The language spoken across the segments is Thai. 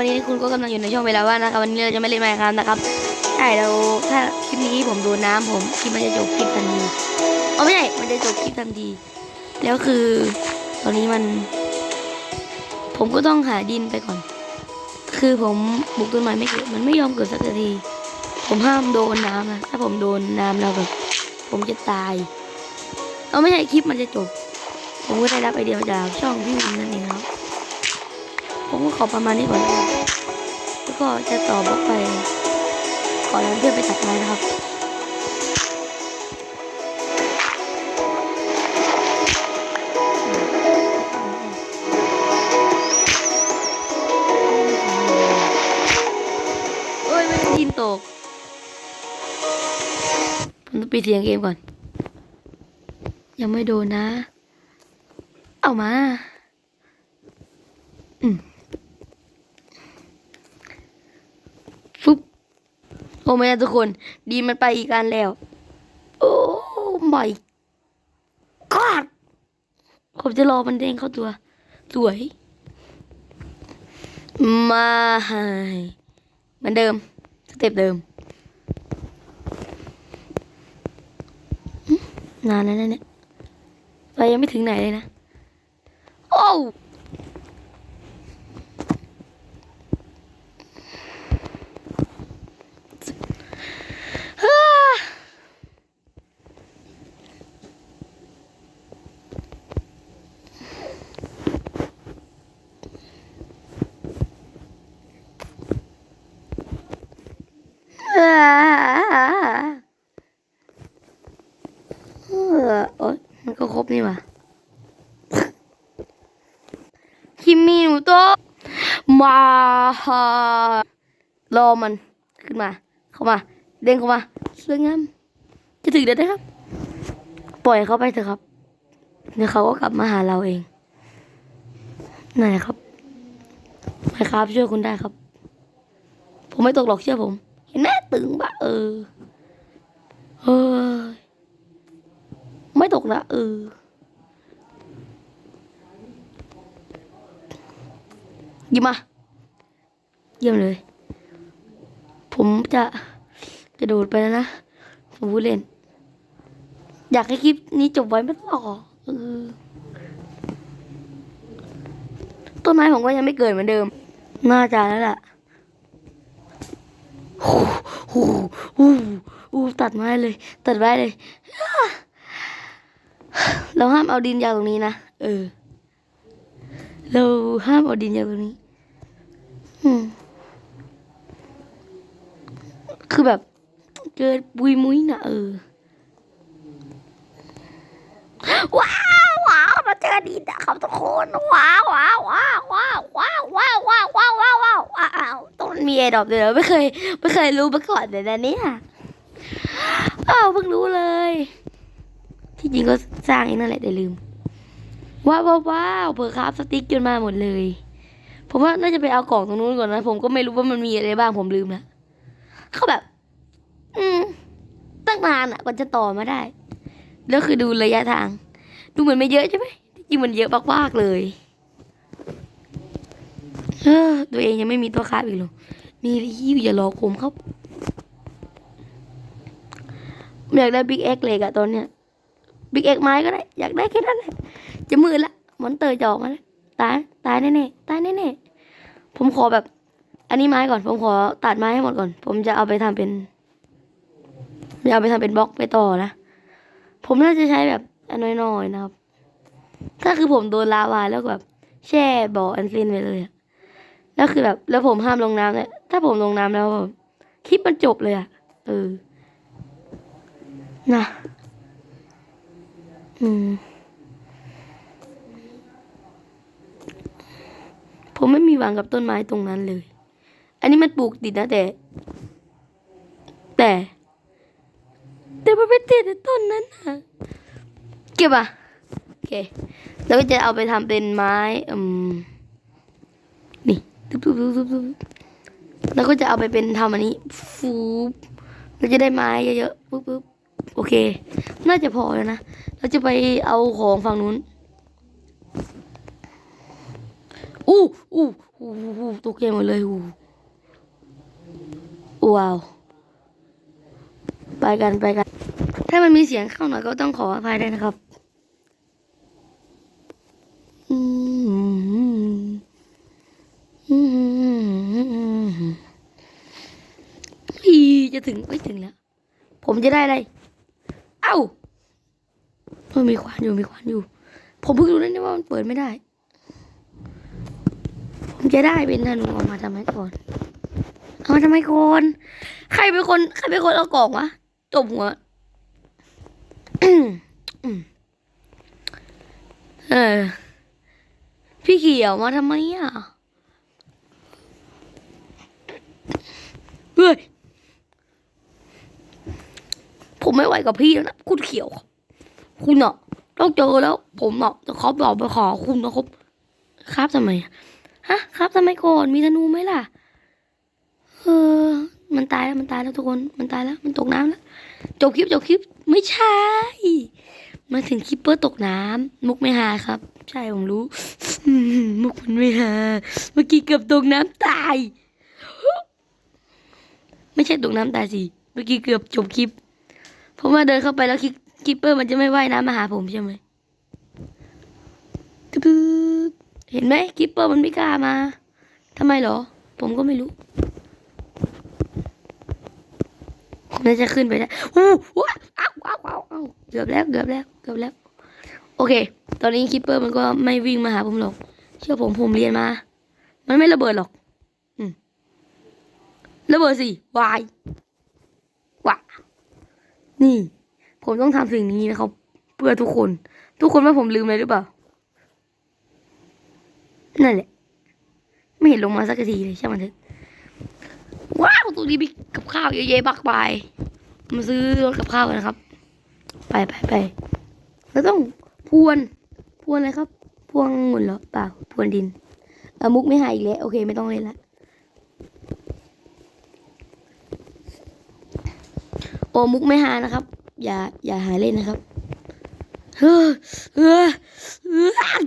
วันนี้คุณก็กำลังอยู่ในช่วงเวลาว่างนะครับวันนี้เราจะไม่เล่นไมค์ครับนะครับใช่เราถ้าคลิปนี้ผมโดนน้ำผมคลิปมันจะจบคลิปทันทีเอาไม่ใช่มันจะจบคลิปทันทีแล้วคือ ตอนนี้มัน ผมก็ต้องหาดินไปก่อน คือผมปลูกต้นไม้ไม่เกิดมันไม่ยอมเกิดสักที ผมห้ามโดนน้ำนะถ้าผมโดนน้ำแล้วแบบผมจะตายเอาไม่ใช่คลิปมันจะจบ ผมก็ได้รับไอเดียมาจากช่องพี่วินนั่นเองครับ ผมก็ขอประมาณนี้ก่อนนะครับแล้วก็จะต่อบล็อกไป ก่อนนั้นเพื่อนไปตัดไม้นะครับโอ้ยไม่ได้ยินตกผมต้องปิดเสียงเกมก่อน ยังไม่โดนนะ เอามา อืมฟุบ โอ้ไม่นะทุกคนดีมันไปอีกการแล้ว โอ้ไม่กอดผมจะรอมันเด้งเข้าตัว สวย มาให้เหมือนเดิม สเต็ปเดิม นานแล้วนเนี่ยเรายังไม่ถึงไหนเลยนะ โอ้วฮ่าอ่าเออ โอ๊ยมันก็ครบนี่ว่าคิมมิหนูโตมาฮารอมันขึ้นมา เข้ามา เด้งเข้ามาสวยงามจะถึงเดี๋ยวนะครับ ปล่อยเขาไปเถอะครับ เดี๋ยวเขาก็กลับมาหาเราเองไหนครับไปครับช่วยคุณได้ครับ ผมไม่ตกหรอกเชื่อผม เห็นไหมตึงปะเออเฮ้ยไม่ตกนะเออยิบมาเยี่ยมเลย ผมจะกระโดดไปแล้วนะ ผมพูดเล่น อยากให้คลิปนี้จบไว้ไม่ต่อเออต้นไม้ผมก็ยังไม่เกิดเหมือนเดิม น่าจะแล้วล่ะ โอ้โหโอ้โหตัดไม้เลย ตัดไม้เลย เราห้ามเอาดินจากตรงนี้นะ เออ เราห้ามเอาดินจากตรงนี้ อืม คือแบบ เกิดบุยมุ้ยนะเออ ว้าวว้าวเราเจอดินนะครับทุกคน ว้าว ต้องมีไอ้ดอกเดียไม่เคยไม่เคยรู้มาก่อนเลยนะเนี่ยอ้าวเพิ่งรู้เลย ที่จริงก็สร้างเองนั่นแหละแต่ลืม ว้าวว้าวเปิดครับสติ๊กจนมาหมดเลยผมว่าน่าจะไปเอากล่องตรงนู้นก่อนนะ ผมก็ไม่รู้ว่ามันมีอะไรบ้างผมลืมแล้วเขาแบบ อืม ตั้งนานอะกว่าจะต่อมาได้ แล้วคือดูระยะทาง ดูเหมือนไม่เยอะใช่ไหมที่จริงมันเยอะมากๆเลย เออตัวเองยังไม่มีตัวคาบอีกหรอ มียิ้วอย่ารอคมครับอยากได้บิ๊กเอ็กเลยอะตอนเนี้ยบิ๊กเอ็กไม้ก็ได้ อยากได้แค่นั้นแหละจะมืดละมอนเตอร์จะออกมาแล้วตายตายแน่ๆตายแน่ๆผมขอแบบ อันนี้ไม้ก่อนผมขอตัดไม้ให้หมดก่อน ผมจะเอาไปทำเป็นจะเอาไปทำเป็นบล็อกไปต่อนะผมน่าจะใช้แบบอันน้อยๆนะครับ ถ้าคือผมโดนลาวาแล้วแบบแช่บ่ออันซินไปเลยแล้วคือแบบแล้วผมห้ามลงน้ำเลย ถ้าผมลงน้ำแล้วแบบคลิปมันจบเลยอะเออนะอืม ผมไม่มีหวังกับต้นไม้ตรงนั้นเลย อันนี้มันปลูกติดนะแต่ แต่ แต่มันไปติดในต้นนั้นนะเก็บอะโอเค แล้วก็จะเอาไปทำเป็นไม้ อืม นี่ทุบทุบทุบทุบทุบ แล้วก็จะเอาไปเป็นทำอันนี้ ฟูบเราจะได้ไม้เยอะๆปุ๊บปุ๊บโอเค น่าจะพอแล้วนะ เราจะไปเอาของฝั่งนู้น อู้อู้หูหูหูตกใจหมดเลยหูว้าว ไปกันไปกัน ถ้ามันมีเสียงเข้าหน่อยก็ต้องขออภัยด้วยนะครับ อืมอืมีจะถึงไม่ถึงแล้ว ผมจะได้อะไร เอ้าเออมีควันอยู่มีควันอยู่ ผมเพิ่งรู้นะเนี่ยว่ามันเปิดไม่ได้ ผมจะได้เป็นธนูออกมาทำไมก่อน เอามาทำไมก่อน ใครเป็นคน ใครเป็นคนเอากล่องวะจบหัวเออพี่เขียวมาทำไมอะ เฮ้ย ผมไม่ไหวกับพี่แล้วนะคุณเขียว คุณอะต้องเจอแล้ว ผมอะจะขอบอกไปขอคุณนะครับ ครับทำไมฮะ ครับทำไมก่อนมีธนูไหมล่ะเออมันตายแล้วมันตายแล้วทุกคนมันตายแล้ว มันตกน้ำแล้วจบคลิปจบคลิปไม่ใช่มาถึงคลิปเปอร์ตกน้ำมุกไม่หาครับ ใช่ผมรู้มมุกมันไม่หาเมื่อกี้เกือบตกน้ำตาย ไม่ใช่ตกน้ำตายสิเมื่อกี้เกือบจบคลิป เพราะว่าเดินเข้าไปแล้วคิปคิปเปอร์มันจะไม่ว่ายน้ำมาหาผมใช่ไหมเห็นไหมคิปเปอร์มันไม่กล้ามาทำไมเหรอ ผมก็ไม่รู้ ผมน่าจะขึ้นไปได้อู้ว้าอ้าวอ้าวอ้าวอ้าวเกือบแล้วเกือบแล้วเกือบแล้ว โอเค ตอนนี้คิปเปอร์มันก็ไม่วิ่งมาหาผมหรอก เชื่อผมผมเรียนมา มันไม่ระเบิดหรอก อืมระเบิดสิวาย นี่ ผมต้องทำสิ่งนี้นะครับ เพื่อทุกคน ทุกคนว่าผมลืมอะไรหรือเปล่า นั่นแหละ ไม่เห็นลงมาสักทีเลยใช่างมันเถอะว้าวตัวนี้มีกับข้าวเยอะแยะมากมายมาซื้อรถกับข้าวกันนะครับ ไปไปไปแล้วต้องพรวนพรวนอะไรครับ พวงหมุนเหรอเปล่าพรวนดินเออมุกไม่หายอีกแล้ว โอเค ไม่ต้องเล่นละ โอมุกไม่หานะครับ อย่าอย่าหาเล่นนะครับเฮ้อเฮ้อเฮ้อ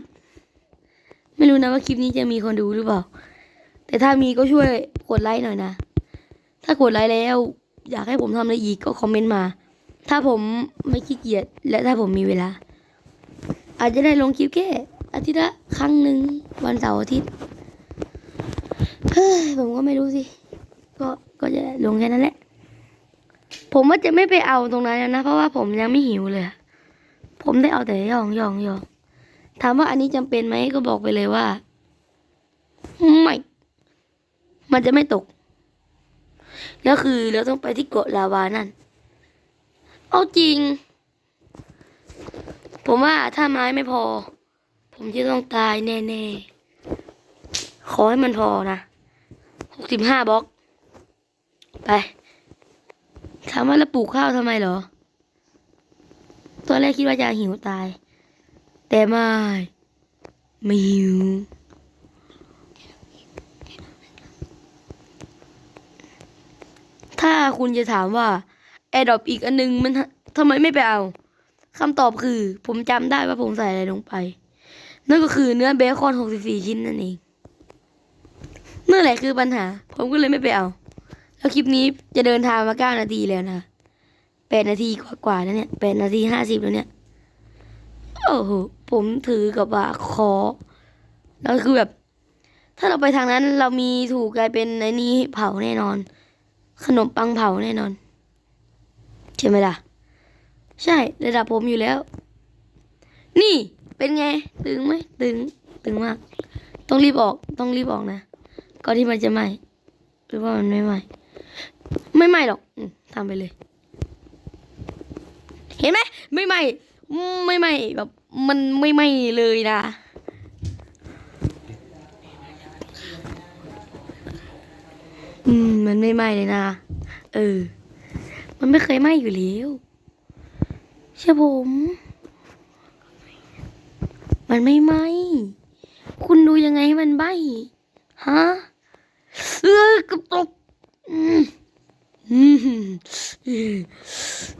ไม่รู้นะว่าคลิปนี้จะมีคนดูหรือเปล่า แต่ถ้ามีก็ช่วยกดไลค์หน่อยนะ ถ้ากดไลค์แล้ว อยากให้ผมทำอะไรอีกก็คอมเมนต์มา ถ้าผมไม่ขี้เกียจและถ้าผมมีเวลา อาจจะได้ลงคลิปแค่อาทิตย์ละครั้งหนึ่งวันเสาร์อาทิตย์เฮ้ยผมก็ไม่รู้สิ ก็ก็จะลงแค่นั้นแหละ ผมว่าจะไม่ไปเอาตรงนั้นนะ เพราะว่าผมยังไม่หิวเลย ผมได้เอาแต่ยองยองยองถามว่าอันนี้จำเป็นไหมก็บอกไปเลยว่าไม่มันจะไม่ตก แล้วคือเราต้องไปที่เกาะลาวานั่น เอาจริง ผมว่าถ้าไม้ไม่พอ ผมจะต้องตายแน่ๆ ขอให้มันพอนะหกสิบห้าบล็อก ไป ถามว่าแล้วปลูกข้าวทำไมเหรอ ตอนแรกคิดว่าจะหิวตาย แต่ไม่ไม่หิว ถ้าคุณจะถามว่าแอร์ดอปอีกอันนึงมันทำไมไม่ไปเอาคำตอบคือ ผมจำได้ว่าผมใส่อะไรลงไป นั่นก็คือเนื้อเบคอน 64 ชิ้นนั่นเองนั่นแหละคือปัญหา ผมก็เลยไม่ไปเอา แล้วคลิปนี้จะเดินทางมาเก้านาทีแล้วนะแปดนาทีกว่าๆแล้วเนี่ยแปดนาทีห้าสิบแล้วเนี่ยโอ้โหผมถือกับว่าคอแล้วคือแบบ ถ้าเราไปทางนั้นเรามีถูกกลายเป็นในนี้เผาแน่นอน ขนมปังเผาแน่นอนใช่ไหมล่ะ ใช่ระดับผมอยู่แล้ว นี่เป็นไงตึงไหมตึงตึงมาก ต้องรีบออกต้องรีบออกนะก่อนที่มันจะไหมหรือว่ามันไม่ไหม ไม่ไหมหรอกทำไปเลย เห็นไหมไม่ไหมอืมไม่ไหมแบบ มันไม่ไหมเลยนะอืมมันไม่ไหมเลยนะ เออ มันไม่เคยไหมอยู่แล้วเชื่อผม มันไม่ไหมคุณดูยังไงให้มันไหมฮะ เออกระตุกอืม อืมอืม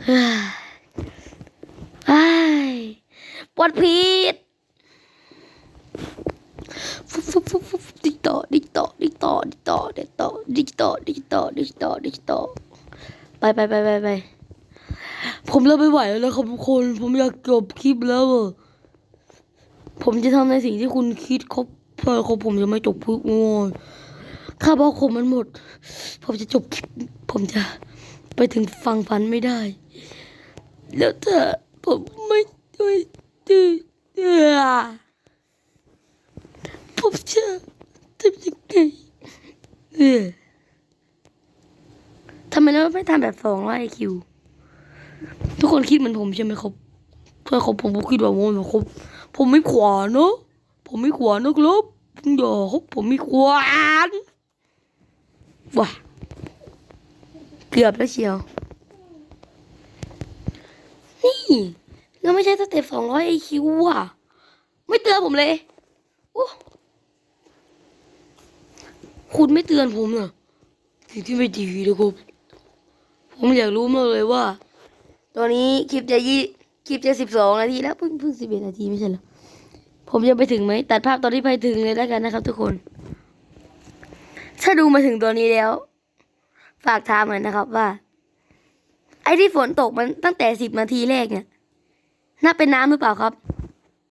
เฮ้ยเฮ้ยปวดผิดฟุบฟุบฟุบฟุบดิต่อดิตอดิจิตอดิจิตอดิจิตอดิจิตอดิจิตอดิจิตอไปไปไปไปไปผมเริ่มไม่ไหวแล้วนะครับทุกคน ผมอยากจบคลิปแล้วอะผมจะทำในสิ่งที่คุณคิดครับเพื่อเขาผมจะไม่จบพูดงอน ค่าบอกผมมันหมด ผมจะจบคลิปผมจะไปถึงฟังฝันไม่ได้ แล้วถ้าผมไม่ด้วยดื้อผมจะทำยังไงเออทำไมเราไม่ทำแบบสองไอคิว ทุกคนคิดเหมือนผมใช่ไหมครับเพื่อนเขาผมก็คิดว่านครับผมไม่ขวานเนอะผมไม่ขวานนะครับอย่าครับผมไม่ขวาน ว้าเกือบแล้วเชียว นี่แล้วไม่ใช่สเต็ปสองร้อยไอคิวอะ ไม่เตือนผมเลยโอ้คุณไม่เตือนผมน่ะสิ่งที่ไม่ดีนะครับ ผมอยากรู้มากเลยว่า ตอนนี้คลิปจะยี่คลิปจะสิบสองนาทีแล้วเพิ่งเพิ่งสิบเอ็ดนาทีไม่ใช่เหรอผมจะไปถึงไหมตัดภาพตอนที่ไปถึงเลยแล้วกันนะครับทุกคน ถ้าดูมาถึงตัวนี้แล้ว ฝากถามหน่อยนะครับว่า ไอ้ที่ฝนตกมันตั้งแต่สิบนาทีแรกเนี่ย น่าเป็นน้ำหรือเปล่าครับ